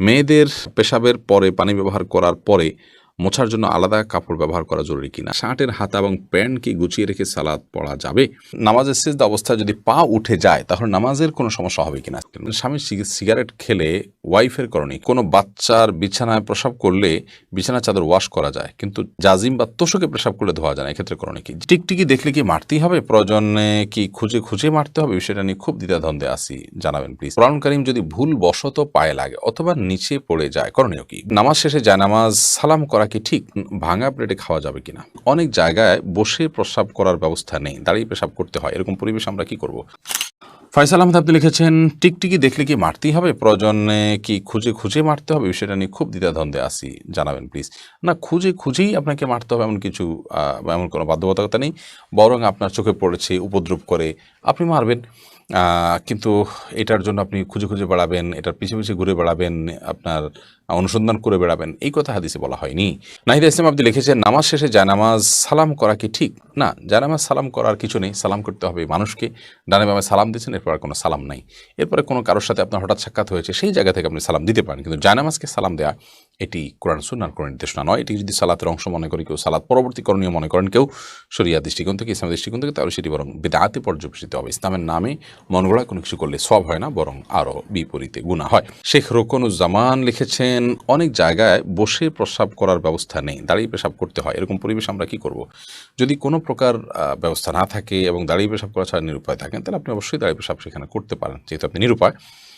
মেয়েদের পেশাবের পরে পানি ব্যবহার করার পরে মোছার জন্য আলাদা কাপড় ব্যবহার করা জরুরি কিনা? শার্টের হাতা এবং প্যান্ট কি গুছিয়ে রেখে সালাদ পড়া যাবে? নামাজের শেষ অবস্থায় যদি পা উঠে যায়, তাহলে নামাজের কোনো সমস্যা হবে কিনা? স্বামী সিগ- সিগারেট খেলে ওয়াইফের করণে কোনো বাচ্চার বিছানায় প্রসাব করলে বিছানা চাদর ওয়াশ করা যায়, কিন্তু জাজিম বা তোষকে প্রসাব করলে ধোয়া যায় না, এক্ষেত্রে করণে কি? টিকটিকি দেখলে কি মারতেই হবে? প্রয়োজনে কি খুঁজে খুঁজে মারতে হবে? বিষয়টা নিয়ে খুব দ্বিধাদ্বন্দ্বে আসি জানাবেন প্লিজ কোরআন করিম যদি ভুল বশত পায়ে লাগে অথবা নিচে পড়ে যায়, করণীয় কি? নামাজ শেষে যায় নামাজ সালাম করা কি ঠিক ভাঙা প্লেটে খাওয়া যাবে কিনা? অনেক জায়গায় বসে প্রস্রাব করার ব্যবস্থা নেই, দাঁড়িয়ে পেশাব করতে হয়। এরকম পরিবেশ আমরা কি করব? ফয়সাল আহমেদ, আপনি লিখেছেন, টিকটিকি দেখলে কি মারতেই হবে? প্রয়োজনে কি খুঁজে খুঁজে মারতে হবে? বিষয়টা নিয়ে খুব দ্বিধাদ্বন্দ্বে আসি জানাবেন প্লিজ না, খুঁজে খুঁজেই আপনাকে মারতে হবে এমন কিছু এমন কোনো বাধ্যবাধকতা নেই। বরং আপনার চোখে পড়েছে, উপদ্রব করে আপনি মারবেন। কিন্তু এটার জন্য আপনি খুঁজে খুঁজে বেড়াবেন, এটার পিছে পিছে ঘুরে বেড়াবেন, আপনার অনুসন্ধান করে বেড়াবেন। এই কথা হাদিসে বলা হয়নি। নাহিদা ইসলাম আপনি লিখেছেন, নামাজ শেষে জানামাজ সালাম করা কি ঠিক? না, জানামাজ সালাম করার কিছু নেই। সালাম করতে হবে মানুষকে। ডানে বামে সালাম দিচ্ছেন এরপর কোনো সালাম নাই। এরপরে কোনো কারোর সাথে আপনার হঠাৎ সাক্ষাৎ হয়েছে, সেই জায়গা থেকে আপনি সালাম দিতে পারেন। কিন্তু জানামাজকে সালাম দেওয়া এটি কোরআন সুন্নার কোনো নির্দেশনা নয়। এটি যদি সালাতের অংশ মনে করি কেউ, সালাত পরবর্তী করণীয় মনে করেন কেউ শরিয়া দৃষ্টিকোণ থেকে ইসলামের দৃষ্টিকোণ থেকে, তাহলে সেটি বরং বেদাতে পর্যবেসিত হবে। ইসলামের নামে মন গড়া কোনো কিছু করলে সব হয় না, বরং আরও বিপরীতে গুণা হয়। শেখ রোকনুজ্জামান লিখেছেন, অনেক জায়গায় বসে প্রস্রাব করার ব্যবস্থা নেই, দাঁড়িয়ে পেশাব করতে হয়। এরকম পরিবেশ আমরা কি করব? যদি কোনো প্রকার ব্যবস্থা না থাকে এবং দাঁড়িয়ে পেশাব করা ছাড়া নিরুপায় থাকেন, তাহলে আপনি অবশ্যই দাঁড়িয়ে পেশাব সেখানে করতে পারেন, যেহেতু আপনি নিরুপায়।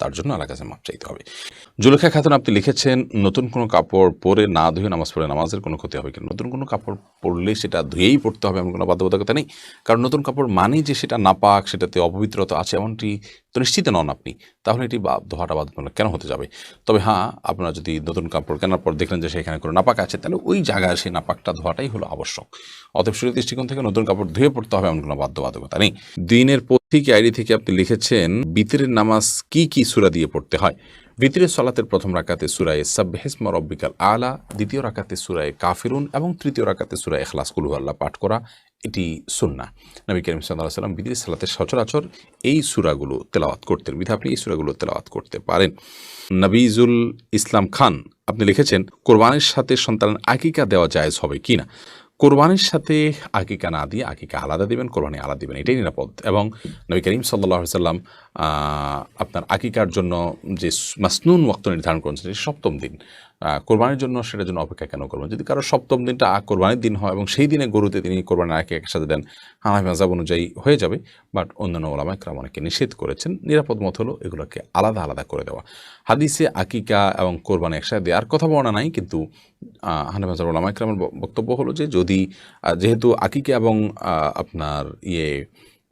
তার জন্য আল্লাহ কাছে মাপ চাইতে হবে। জুলেখা খাতুন আপনি লিখেছেন, নতুন কোনো কাপড় পরে না ধুয়ে নামাজ পড়ে নামাজের কোনো ক্ষতি হবে কিনা? নতুন কোনো কাপড় পরলে সেটা ধুয়েই পড়তে হবে এমন কোনো বাধ্যবাধকতা নেই? কারণ নতুন কাপড় মানেই যে সেটা নাপাক, সেটাতে অপবিত্রতা আছে এমনটি তো নিশ্চিত নন আপনি। তাহলে এটি ধোয়াটা বাধ্যতামূলক কেন হতে যাবে? তবে হ্যাঁ আপনারা যদি নতুন কাপড় কেনার পর দেখলেন যে সেখানে কোনো নাপাক আছে, তাহলে ওই জায়গায় সেই নাপাকটা ধোয়াটাই হলো আবশ্যক। অতএব শরীর দৃষ্টিকোণ থেকে নতুন কাপড় ধুয়ে পড়তে হবে এমন কোনো বাধ্যবাধকতা নেই। দিনের পথিক আইডি থেকে আপনি লিখেছেন, বিতরের নামাজ কি কি সুরা দিয়ে পড়তে হয়। বিতরের সলাতের প্রথম রাকাতে সুরায় সাব্বাহিসমা রব্বিকাল আলা, দ্বিতীয় রাকাতে সুরায় কাফিরুন এবং তৃতীয় রাকাতে সুরায় এখলাস কুলহু আল্লাহ পাঠ করা এটি সুন্না নবী করিম সাল্লাহ সাল্লাম বিদির সালাতের সচরাচর এই সুরাগুলো তেলাওয়াত করতেন। বিধা আপনি এই সুরাগুলো তেলাওয়াত করতে পারেন। নবীজুল ইসলাম খান, আপনি লিখেছেন, কোরবানের সাথে সন্তানের আকিকা দেওয়া জায়েজ হবে কি না কোরবানির সাথে আকিকা না দিয়ে আকিকা আলাদা দেবেন, কোরবানি আলাদা দেবেন, এটাই নিরাপদ। এবং নবী করিম সাল্লাহ সাল্লাম আপনার আকিকার জন্য যে মাসনুন ওয়াক্ত নির্ধারণ করেছেন সপ্তম দিন। কোরবানির জন্য সেটার জন্য অপেক্ষা কেন করবেন? যদি কারও সপ্তম দিনটা কোরবানির দিন হয় এবং সেই দিনে গরুতে তিনি কোরবানির আগে একসাথে দেন, হানাফি মাজাব অনুযায়ী হয়ে যাবে। বাট অন্যান্য ওলামায় একরাম অনেকে নিষেধ করেছেন। নিরাপদ মত হলো এগুলোকে আলাদা আলাদা করে দেওয়া। হাদিসে আকিকা এবং কোরবানি একসাথে দেওয়ার কথা বলা নাই, কিন্তু হানাফি মাজাব ওলামা একরামের ব- বক্তব্য হলো যে যদি যেহেতু আকিকা এবং আপনার ইয়ে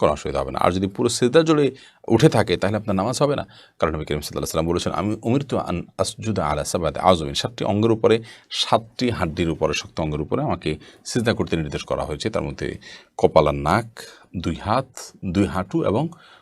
কোনো অসুবিধা হবে না। আর যদি পুরো সিদ্ধা জুড়ে উঠে থাকে, তাহলে আপনার নামাজ হবে না। কারণ নবী করিম সাল্লাহ সাল্লাম বলেছেন, আমি অমৃত আন আসজুদা আলা সাবাদ আজমিন সাতটি অঙ্গের উপরে, সাতটি হাড্ডির উপরে, শক্ত অঙ্গের উপরে আমাকে সিজদা করতে নির্দেশ করা হয়েছে। তার মধ্যে কপালার নাক, দুই হাত, দুই হাঁটু এবং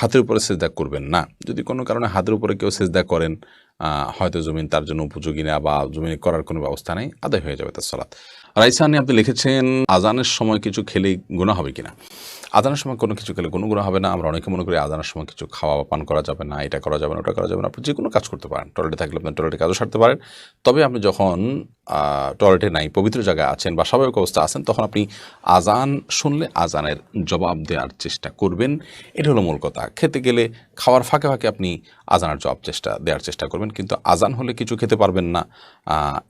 হাতের উপরে সেজদা করবেন না। যদি কোনো কারণে হাতের উপরে কেউ সেজদা করেন হয়তো জমিন তার জন্য উপযোগী না বা জমিন করার কোনো ব্যবস্থা নেই, আদায় হয়ে যাবে তার সলাৎ রাইসানি আপনি লিখেছেন, আজানের সময় কিছু খেলে গুণা হবে কিনা? আজানের সময় কোনো কিছু খেলে কোনো হবে না। আমরা অনেকে মনে করি আজানের সময় কিছু খাওয়া বা পান করা যাবে না, এটা করা যাবে না, ওটা করা যাবে না। আপনি যে কোনো কাজ করতে পারেন টয়লেটে থাকলে আপনি টয়লেটে কাজও সারতে পারেন। তবে আপনি যখন টয়লেটে নাই, পবিত্র জায়গায় আছেন বা স্বাভাবিক অবস্থা আছেন, তখন আপনি আজান শুনলে আজানের জবাব দেওয়ার চেষ্টা করবেন। এটা হলো মূল কথা। খেতে গেলে খাওয়ার ফাঁকে ফাঁকে আপনি আজানার জবাব চেষ্টা, দেওয়ার চেষ্টা করবেন। কিন্তু আজান হলে কিছু খেতে পারবেন না।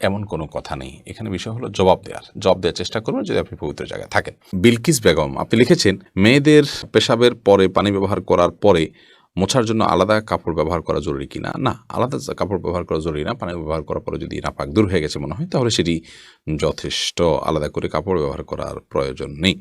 এমন কোনো কথা নেই। এখানে বিষয় হলো জবাব দেওয়ার। জবাব দেওয়ার চেষ্টা করবেন যদি আপনি পবিত্র জায়গায় থাকেন। বিলকিস বেগম, আপনি লিখেছেন, মেয়েদের পেশাবের পরে পানি ব্যবহার করার পরে মোছার জন্য আলাদা কাপড় ব্যবহার করা জরুরি কিনা? না, আলাদা কাপড় ব্যবহার করা জরুরি না। পানি ব্যবহার করার পরে যদি নাপাক দূর হয়ে গেছে মনে হয়, তাহলে সেটি যথেষ্ট আলাদা করে কাপড় ব্যবহার করার প্রয়োজন নেই।